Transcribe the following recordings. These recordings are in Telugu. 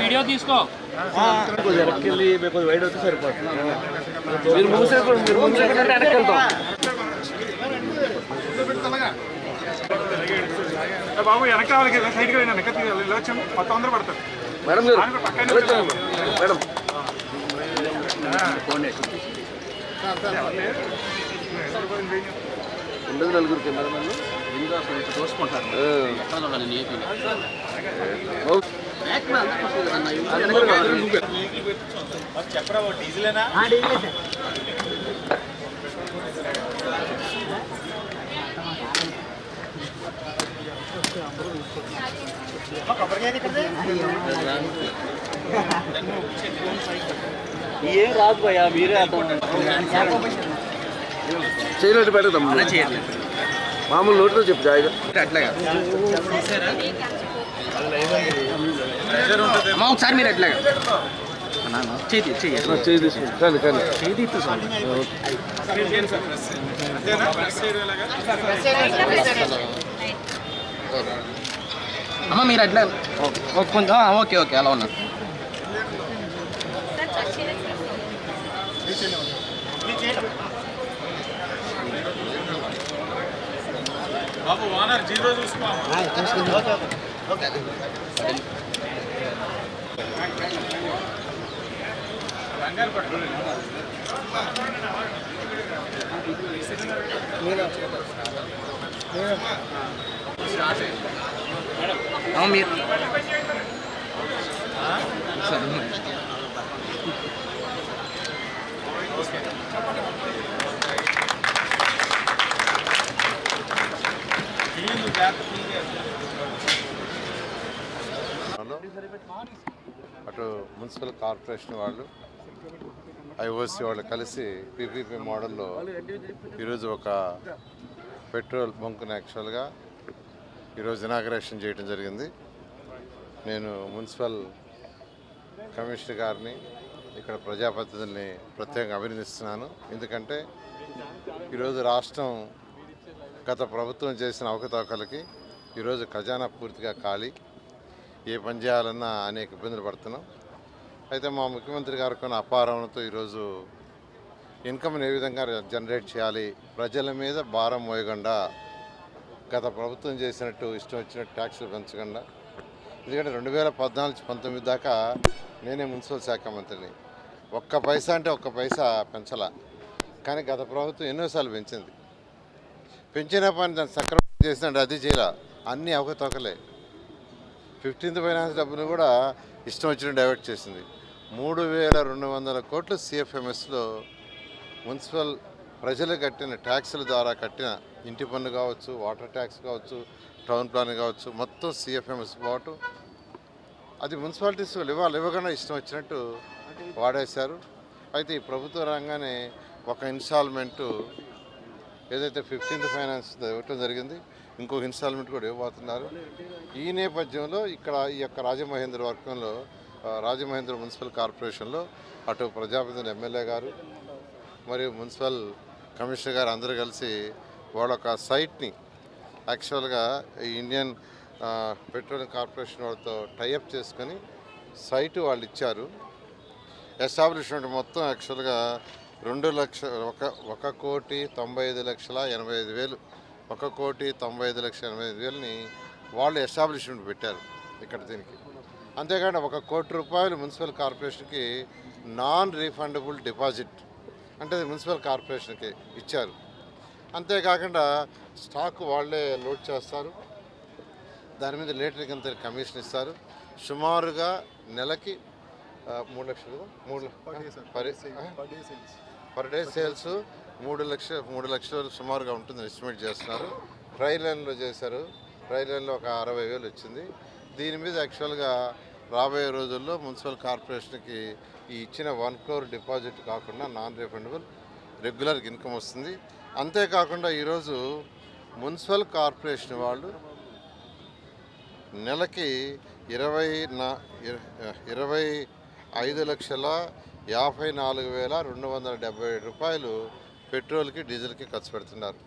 వీడియో తీసుకో. వెనక్కి మీకు వైడ్ అయితే సరిపోతుంది మీరు మూసేప్పుడు మీరు మూసేకంటే వెనక్కి వెళ్తాం బాబు వెనక వాళ్ళకి సైడ్కి వెళ్ళినా వెనక తీయాలి ఇలా మొత్తం అందరూ పడతారు. మేడం మీరు. మేడం. ఉండదు నలుగురు కెమెరా నన్ను ముందు అసలు ఇట్లా తోసుకుంటారు ఎక్కడ చూడాలి నీ ఏపీలో? ఏం రాదు భయ్యా మీరే చేయలేదు పెడదాం మామూలు నోట్లో చెప్పు జాయిగా. అమ్మ ఒకసారి మీరు ఎట్లాగా చేతి చేయి కానీ కానీ. చేతి అమ్మ మీరు అట్లా. కొంచెం ఓకే ఓకే అలా ఉన్నారు బాబు ఓనర్ జీరో చూసుకో. అమ్మ మీరు. అటు మున్సిపల్ కార్పొరేషన్ వాళ్ళు ఐఓసి వాళ్ళు కలిసి పీపీపీ మోడల్లో ఈరోజు ఒక పెట్రోల్ బంకుని యాక్చువల్గా ఈరోజు ఇనాగరేషన్ చేయడం జరిగింది. నేను మున్సిపల్ కమిషనర్ గారిని ఇక్కడ ప్రజాప్రతినిధుల్ని ప్రత్యేకంగా అభినందిస్తున్నాను. ఎందుకంటే ఈరోజు రాష్ట్రం గత ప్రభుత్వం చేసిన అవకతవకలకి ఈరోజు ఖజానా పూర్తిగా ఖాళీ. ఏ పని చేయాలన్నా అనేక ఇబ్బందులు పడుతున్నాం. అయితే మా ముఖ్యమంత్రి గారు కొన్ని అపారంతో ఈరోజు ఇన్కమ్ని ఏ విధంగా జనరేట్ చేయాలి ప్రజల మీద భారం మోయకుండా గత ప్రభుత్వం చేసినట్టు ఇష్టం వచ్చినట్టు ట్యాక్సులు పెంచకుండా ఎందుకంటే రెండు వేల పద్నాలుగు పంతొమ్మిది దాకా నేనే మున్సిపల్ శాఖ మంత్రిని. ఒక్క పైసా అంటే ఒక్క పైసా పెంచాల. కానీ గత ప్రభుత్వం ఎన్నోసార్లు పెంచింది. పెంచిన పని దాన్ని సక్రమంగా చేసినట్టు అది చేయాల. అన్నీ అవకతవకలే ఫిఫ్టీన్త్ ఫైనాన్స్ డబ్బును కూడా ఇష్టం వచ్చిన డైవర్ట్ చేసింది. మూడు వేల రెండు వందల కోట్లు సిఎఫ్ఎంఎస్లో మున్సిపల్ ప్రజలు కట్టిన ట్యాక్సుల ద్వారా కట్టిన ఇంటి పన్ను కావచ్చు వాటర్ ట్యాక్స్ కావచ్చు టౌన్ ప్లాన్ కావచ్చు మొత్తం సిఎఫ్ఎంఎస్ పోవటం అది మున్సిపాలిటీస్ వాళ్ళు ఇవ్వాలి ఇవ్వకుండా ఇష్టం వచ్చినట్టు వాడేశారు. అయితే ఈ ప్రభుత్వ రంగానే ఒక ఇన్స్టాల్మెంటు ఏదైతే ఫిఫ్టీన్త్ ఫైనాన్స్ ఇవ్వటం జరిగింది ఇంకొక ఇన్స్టాల్మెంట్ కూడా ఇవ్వబోతున్నారు. ఈ నేపథ్యంలో ఇక్కడ ఈ యొక్క రాజమహేంద్ర వర్గంలో రాజమహేంద్ర మున్సిపల్ కార్పొరేషన్లో అటు ప్రజాప్రతినిధి ఎమ్మెల్యే గారు మరియు మున్సిపల్ కమిషనర్ గారు అందరూ కలిసి వాళ్ళ ఒక సైట్ని యాక్చువల్గా ఈ ఇండియన్ పెట్రోలియం కార్పొరేషన్ వాళ్ళతో టైఅప్ చేసుకొని సైటు వాళ్ళు ఇచ్చారు. ఎస్టాబ్లిష్మెంట్ మొత్తం యాక్చువల్గా రెండు లక్ష ఒక ఒక కోటి తొంభై ఐదు లక్షల ఎనభై ఐదు వేలు. ఒక కోటి తొంభై ఐదు లక్షల ఎనభై ఐదు వేలని వాళ్ళు ఎస్టాబ్లిష్మెంట్ పెట్టారు ఇక్కడ దీనికి. అంతేకాకుండా ఒక కోటి రూపాయలు మున్సిపల్ కార్పొరేషన్కి నాన్ రీఫండబుల్ డిపాజిట్ అంటే మున్సిపల్ కార్పొరేషన్కి ఇచ్చారు. అంతేకాకుండా స్టాక్ వాళ్ళే లోడ్ చేస్తారు. దాని మీద లీటర్కి అంత కమిషన్ ఇస్తారు? సుమారుగా నెలకి మూడు లక్షలు? మూడు పర్ డే సేల్స్ మూడు లక్ష మూడు లక్షలు సుమారుగా ఉంటుందని ఎస్టిమేట్ చేస్తున్నారు. ట్రై లైన్లో చేశారు. ట్రై లైన్లో ఒక అరవై వేలు వచ్చింది. దీని మీద యాక్చువల్గా రాబోయే రోజుల్లో మున్సిపల్ కార్పొరేషన్కి ఈ ఇచ్చిన వన్ క్రోర్ డిపాజిట్ కాకుండా నాన్ రిఫండబుల్ రెగ్యులర్ ఇన్కమ్ వస్తుంది. అంతేకాకుండా ఈరోజు మున్సిపల్ కార్పొరేషన్ వాళ్ళు నెలకి ఇరవై నా ఇర- ఇరవై ఐదు లక్షల యాభై నాలుగు వేల రెండు వందల డెబ్బై ఏడు రూపాయలు పెట్రోల్కి డీజిల్కి ఖర్చు పెడుతున్నారు.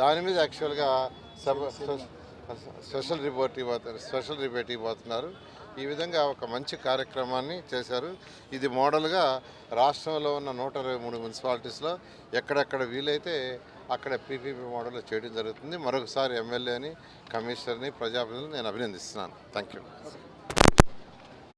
దాని మీద యాక్చువల్గా సబ్ స్పెషల్ రిపోర్ట్ ఇవ్వతారు స్పెషల్ రిపోర్ట్ ఇవ్వబోతున్నారు ఈ విధంగా ఒక మంచి కార్యక్రమాన్ని చేశారు. ఇది మోడల్గా రాష్ట్రంలో ఉన్న నూట ఇరవై మూడు మున్సిపాలిటీస్లో ఎక్కడెక్కడ వీలైతే అక్కడ పీపీపీ మోడల్లో చేయడం జరుగుతుంది. మరొకసారి ఎమ్మెల్యేని కమిషనర్ని ప్రజాప్రతినిధులు నేను అభినందిస్తున్నాను. Thank you